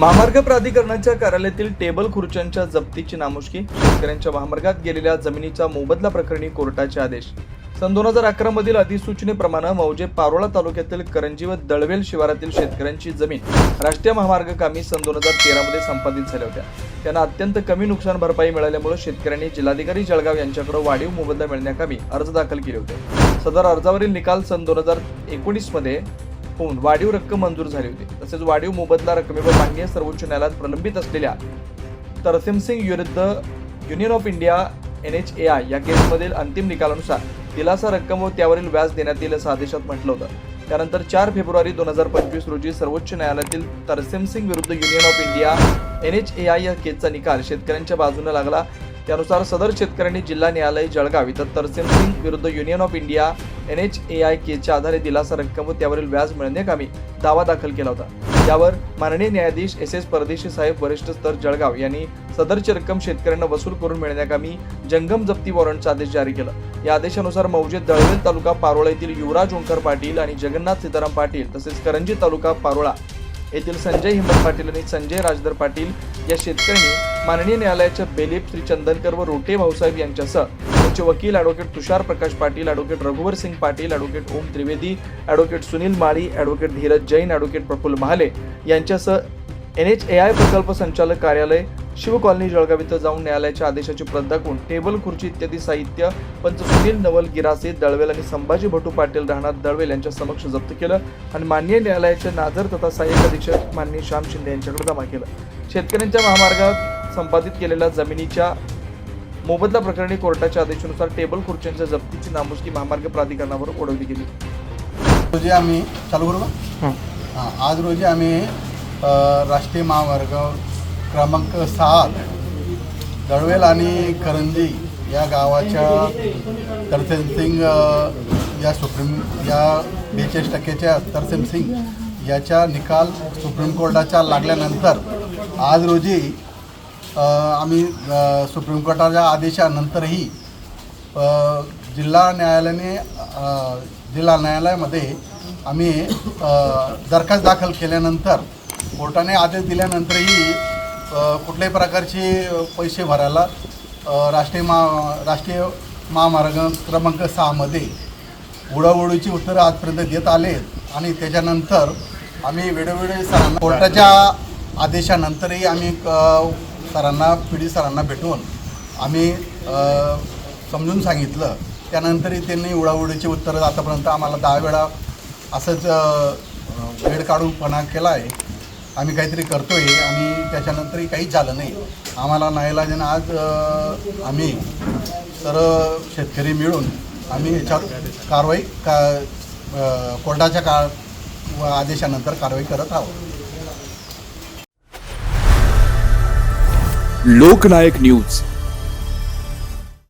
महामार्ग प्राधिकरणाच्या कार्यालयातील टेबल खुर्च्यांच्या जप्तीची नामुष्की. शेतकऱ्यांच्या महामार्गात गेलेल्या जमिनीचा मोबदला प्रकरणी कोर्टाचे आदेश. सन दोन हजार अकरा मधील अधिसूचनेप्रमाणे मौजे पारोळा तालुक्यातील करंजी व दळवेल शिवारातील शेतकऱ्यांची जमीन राष्ट्रीय महामार्ग कामी सन दोन हजार तेरा मध्ये संपादित झाल्या होत्या. त्यांना अत्यंत कमी नुकसान भरपाई मिळाल्यामुळे शेतकऱ्यांनी जिल्हाधिकारी जळगाव यांच्याकडे वाढीव मोबदला मिळण्याकामी अर्ज दाखल केले होते. सदर अर्जावरील निकाल सन दोन हजार एकोणीसमध्ये होऊन वाढीव रक्कम मंजूर झाली होती. तसेच वाढीव मोबदला रकमेवर मान्य सर्वोच्च न्यायालयात प्रलंबित असलेल्या तरसेम सिंग विरुद्ध union of India N H A I या केसमधील अंतिम निकालानुसार दिलासा रक्कम व त्यावरील व्याज देण्यात येईल असं आदेशात म्हटलं होतं. त्यानंतर चार फेब्रुवारी दोन हजार पंचवीस रोजी सर्वोच्च न्यायालयातील तरसेम सिंग विरुद्ध union of India N H A I या केसचा निकाल शेतकऱ्यांच्या बाजूने लागला. त्यानुसार सदर शेतकऱ्यांनी जिल्हा न्यायालय जळगाव इथं तरसेम सिंग विरुद्ध union of India N H A I केच्या आधारे दिलासा रक्कम व त्यावरील व्याज मिळण्याकामी दावा दाखल केला होता. यावर माननीय न्यायाधीश एस एस परदेशी साहेब वरिष्ठ स्तर जळगाव यांनी सदरची रक्कम शेतकऱ्यांना वसूल करून मिळण्याकामी जंगम जप्ती वॉरंटचा आदेश जारी केला. या आदेशानुसार मौजे दळवेल तालुका पारोळा येथील युवराज ओंकार पाटील आणि जगन्नाथ सीताराम पाटील तसेच करंजी तालुका पारोळा येथील संजय हिम्मत पाटील आणि संजय राजधर पाटील या शेतकऱ्यांनी माननीय न्यायालयाच्या बेलीप श्री चंदनकर व रोटे भाऊसाहेब यांच्यासह त्यांचे वकील ॲडव्होकेट तुषार प्रकाश पाटील ॲडव्होकेट रघुवर Singh Patil advocate Om Trivedi advocate Sunil Mali advocate Dhiraj Jain advocate Praful Mahale यांच्यासह एन एच ए आय प्रकल्प संचालक कार्यालय शिव कॉलनी जळगाव इथं जाऊन न्यायालयाच्या आदेशाची प्रत दाखवून टेबल खुर्ची इत्यादी साहित्य पंच सुनील नवल गिरासे दळवेल आणि संभाजी भटू पाटील राहणार दळवेल यांच्या समक्ष जप्त केलं आणि मान्य न्यायालयाचे नाझर तथा सहाय्यक अधीक्षक माननीय श्याम शिंदे यांच्याकडे जमा केलं. शेतकऱ्यांच्या महामार्गात संपादित केलेल्या जमिनीच्या मोबदला प्रकरणी कोर्टाच्या आदेशानुसार टेबल खुर्च्यांच्या जप्तीची नामुष्की महामार्ग प्राधिकरणावर ओढवली गेली. रोजी आम्ही चालू करू हां आज रोजी आम्ही राष्ट्रीय महामार्ग क्रमांक सहा दळवेल आणि करंजी या गावाच्या तरसेम सिंग या सुप्रीम या बेचाळीस टक्क्याच्या तरसेम सिंग याच्या निकाल सुप्रीम कोर्टाच्या लागल्यानंतर आज रोजी आम्ही सुप्रीम कोर्टाच्या आदेशानंतरही जिल्हा न्यायालयाने जिल्हा न्यायालयामध्ये आम्ही दरखास्त दाखल केल्यानंतर कोर्टाने आदेश दिल्यानंतरही कुठल्याही प्रकारचे पैसे भरायला राष्ट्रीय महा राष्ट्रीय महामार्ग क्रमांक सहामध्ये उडावडीची उत्तरं आजपर्यंत देत आले आणि त्याच्यानंतर आम्ही वेळोवेळी सरांना कोर्टाच्या आदेशानंतरही आम्ही सरांना पी डी सरांना भेटून आम्ही समजून सांगितलं. त्यानंतरही त्यांनी उडावडीची उत्तरं आतापर्यंत आम्हाला दहा वेळा असंच वेळ वेळ काढूनपणा केला आहे आम्ही काहीतरी करतो आहे आणि त्याच्यानंतरही काहीच झालं नाही. आम्हाला नाईलाजानं आज आम्ही सर्व शेतकरी मिळून आम्ही याच्यावर कारवाई का कोर्टाच्या का आदेशानंतर कारवाई करत आहोत. लोकनायक न्यूज.